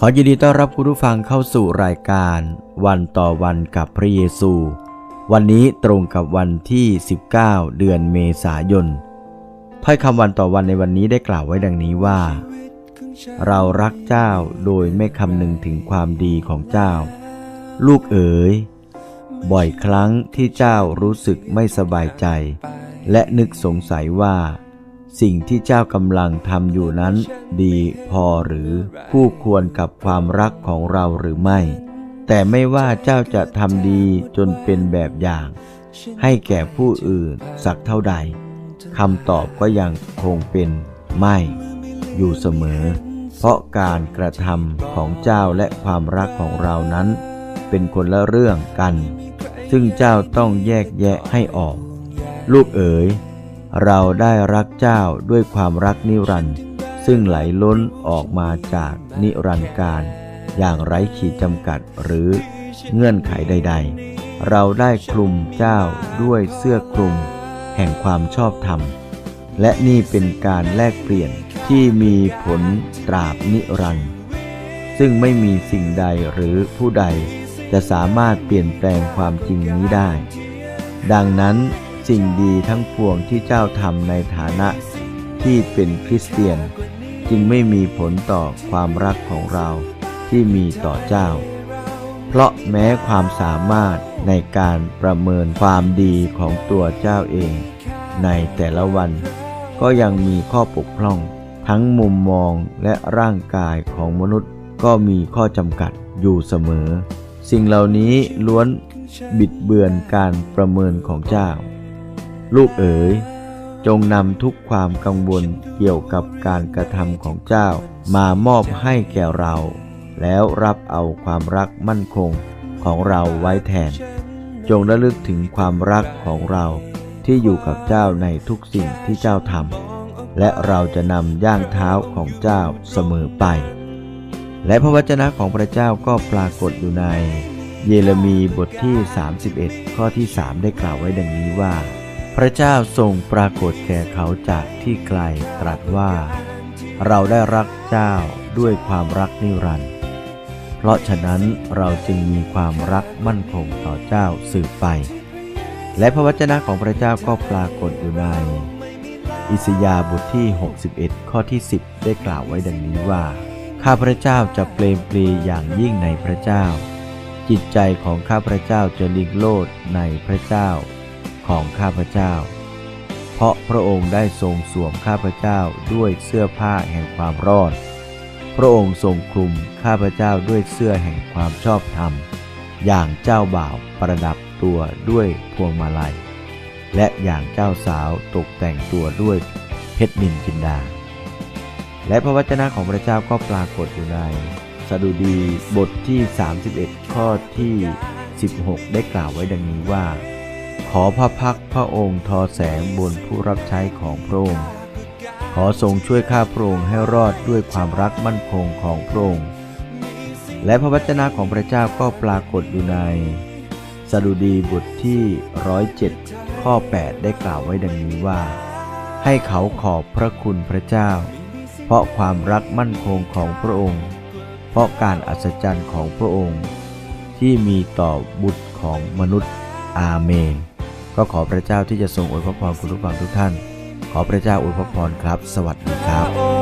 ขอยินดีต้อนรับคุณผู้ฟังเข้าสู่รายการวันต่อวันกับพระเยซู วันนี้ตรงกับวันที่ 19 เดือนเมษายนถ้อยคำวันต่อวันในวันนี้ได้กล่าวไว้ดังนี้ว่า เรารักเจ้าโดยไม่คำนึงถึงความดีของเจ้า ลูกเอ๋ย บ่อยครั้งที่เจ้ารู้สึกไม่สบายใจ และนึกสงสัยว่า สิ่งที่เจ้ากำลังทำอยู่นั้น ดีพอหรือคู่ควรกับความรักของเราหรือไม่ แต่ไม่ว่าเจ้าจะทำดีจนเป็นแบบอย่าง ให้แก่ผู้อื่นสักเท่าใดคำตอบก็ยังคงเป็นไม่ อยู่เสมอ เพราะการกระทำของเจ้าและความรักของเรานั้น เป็นคนละเรื่องกัน ซึ่งเจ้าต้องแยกแยะให้ออก ลูกเอ๋ย เราได้รักเจ้าด้วยความรักนิรันดร์ซึ่งไหลล้นออกมาจากนิรันดร์การ อย่างไร้ขีดจำกัดหรือเงื่อนไขใด ๆ เราได้คลุมเจ้าด้วยเสื้อคลุม แห่งความชอบธรรม และนี่เป็นการแลกเปลี่ยนที่มีผลตราบนิรันดร์ซึ่งไม่มีสิ่งใดหรือผู้ใดจะสามารถเปลี่ยนแปลงความจริงนี้ได้ ดังนั้น สิ่งดีทั้งปวงที่เจ้าทำในฐานะที่เป็นคริสเตียน จึงไม่มีผลต่อความรักของเราที่มีต่อเจ้า เพราะแม้ความสามารถในการประเมินความดีของตัวเจ้าเอง ในแต่ละวัน ก็ยังมีข้อบกพร่อง ทั้งมุมมองและร่างกายของมนุษย์ก็มีข้อจำกัดอยู่เสมอ สิ่งเหล่านี้ล้วนบิดเบือนการประเมินของเจ้า ลูกเอ๋ย จงนำทุกความกังวลเกี่ยวกับการกระทำของเจ้ามามอบให้แก่เรา แล้วรับเอาความรักมั่นคงของเราไว้แทน จงระลึกถึงความรักของเราที่อยู่กับเจ้าในทุกสิ่งที่เจ้าทำและเราจะนำย่างเท้าของเจ้าเสมอไป และพระวจนะของพระเจ้าก็ปรากฏอยู่ในเยเรมีบทที่ 31 ข้อที่ 3 ได้กล่าวไว้ดังนี้ว่า พระเจ้าทรงปรากฏแก่เขาจากที่ไกลตรัสว่า เราได้รักเจ้าด้วยความรักนิรันดร์เพราะฉะนั้นเราจึงมีความรักมั่นคงต่อเจ้าสืบไป และพระวจนะของพระเจ้าก็ปรากฏอยู่ใน อิสยาห์บทที่ 61 ข้อที่ 10 ได้กล่าวไว้ดังนี้ว่า ข้าพระเจ้าจะเปลมปลีอย่างยิ่งในพระเจ้า จิตใจของข้าพระเจ้าจะลิงโลดในพระเจ้า ของข้าพเจ้า เพราะพระองค์ได้ทรงสวมข้าพเจ้าด้วยเสื้อผ้าแห่งความรอด พระองค์ทรงคลุมข้าพเจ้าด้วยเสื้อแห่งความชอบธรรม อย่างเจ้าบ่าวประดับตัวด้วยพวงมาลัย และอย่างเจ้าสาวตกแต่งตัวด้วยเพชรนินจินดา และพระวจนะของพระเจ้าก็ปรากฏอยู่ในสดุดีบทที่ 31 ข้อที่ 16 ได้กล่าวไว้ดังนี้ว่า ขอพระพักพระองค์ทอแสงบนผู้รับใช้ของพระองค์ ขอทรงช่วยข้าพระองค์ให้รอดด้วยความรักมั่นคงของพระองค์ และพระวจนะของพระเจ้าก็ปรากฏอยู่ในสดุดีบทที่ร้อยเจ็ดข้อ 8 ได้กล่าวไว้ดังนี้ว่า ให้เขาขอบพระคุณพระเจ้า เพราะความรักมั่นคงของพระองค์ เพราะการอัศจรรย์ของพระองค์ ที่มีต่อบุตรของมนุษย์อาเมน ก็ขอพระเจ้าที่จะทรงอวยพรคุณผู้ฟังทุกท่าน ขอพระเจ้าอวยพรครับ สวัสดีครับ